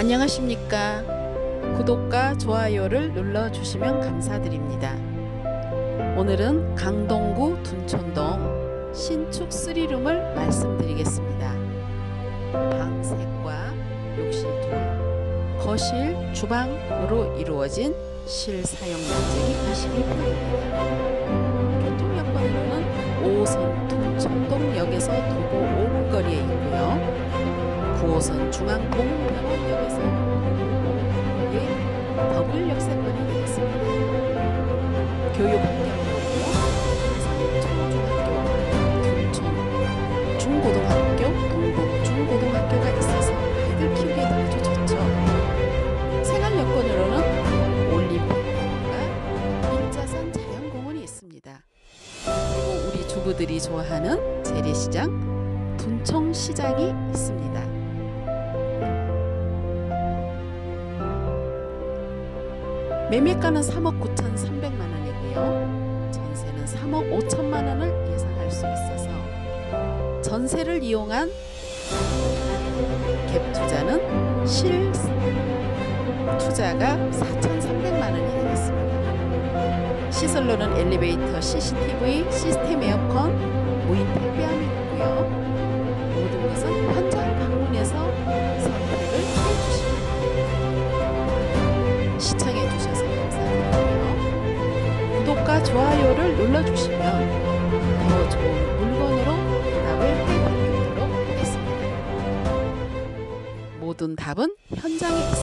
안녕하십니까. 구독과 좋아요를 눌러주시면 감사드립니다. 오늘은 강동구 둔촌동 신축 3룸을 말씀드리겠습니다. 방 3과 욕실 2, 거실, 주방으로 이루어진 실사용 면적이 21평입니다. 교통여건으로는 5호선 둔촌동역에서 도보 5분 거리에 있고요. 9호선 중앙공원역에서 예, 더블 역세권이 되겠습니다. 교육 환경으로요. 초중학교, 둔촌 중고등학교, 동북 중고등학교가 있어서 아이들 키우기에 아주 좋죠. 생활 여건으로는 올림픽공원과 일자산 자연공원이 있습니다. 그리고 우리 주부들이 좋아하는 재래시장, 둔청시장이 있습니다. 매매가는 3억 9,300만 원이고요. 전세는 3억 5천만 원을 예상할 수 있어서 전세를 이용한 갭 투자는 실 투자가 4,300만 원이 되겠습니다. 시설로는 엘리베이터, CCTV, 시스템 에어컨, 무인 택배함이 있고요. 좋아요를 눌러주시면 더 좋은 물건으로 답을 해드리도록 하겠습니다. 모든 답은 현장에 있습니다.